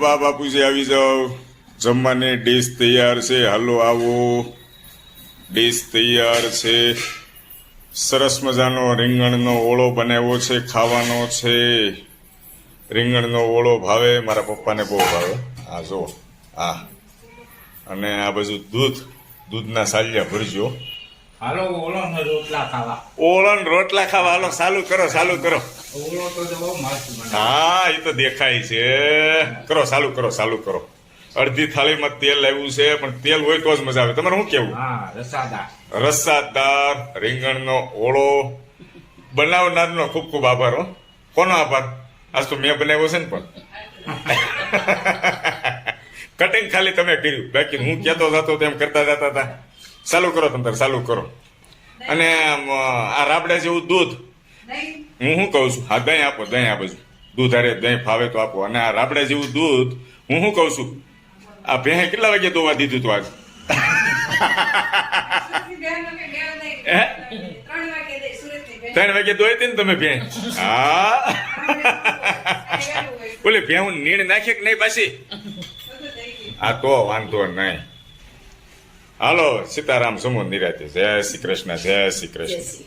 બા બાપુજી આવી જાઓ. જમવાની ડીશ તૈયાર છે, હાલો આવો. ડીશ તૈયાર છે. સરસ મજાનો રીંગણનો ઓળો બનાવ્યો છે, ખાવાનો છે. રીંગણનો ઓળો ભાવે, મારા પપ્પાને બહુ ભાવે. આ જો હા અને આ બધું દૂધ, દૂધના સાલિયા ભરજો. હાલો ઓલો રોટલા ખાવા. ઓળો રોટલા ખાવા. હાલો ચાલુ કરો ચાલુ કરો. ઓલો તો બહુ હા એ તો દેખાય છે. કરો ચાલુ કરો ચાલુ કરો. અડધી થાળીમાં તેલ આવ્યું છે પણ તેલ હોય તો જ મજા આવે. તમારે શું કેવું? રસાદાર. રસાદાર રીંગણનો ઓળો. બનાવનારનો ખૂબ ખૂબ આભાર હો. કોનો આભાર? આજ તો મેં બનાવ્યો છે ને પણ. કટિંગ ખાલી તમે કર્યું. બાકી હું કહેતો જતો તેમ કરતા જતા હતા. ચાલુ કરો તમે, ચાલુ કરો. અને આ રાબડા જેવું દૂધ. હું શું કહું છું? હા, દહીં આપો દહીં આપો છું દૂધ અરે દહીં ફાવે તો આપો. અને આ રાબડા જેવું દૂધ, હું શું કહું છું? આ ભેં કેટલા વાગે દોવા દીધું તું આજ? હે? ત્રણ વાગે દોઈ હતી ને તમે ભેં હા. બોલે ભેહું નીણ નાખીએ કે નહીં પાછી? આ તો વાંધો નહીં. હાલો સીતારામ સુમુન નિરાતે જય શ્રી કૃષ્ણ જય શ્રી કૃષ્ણ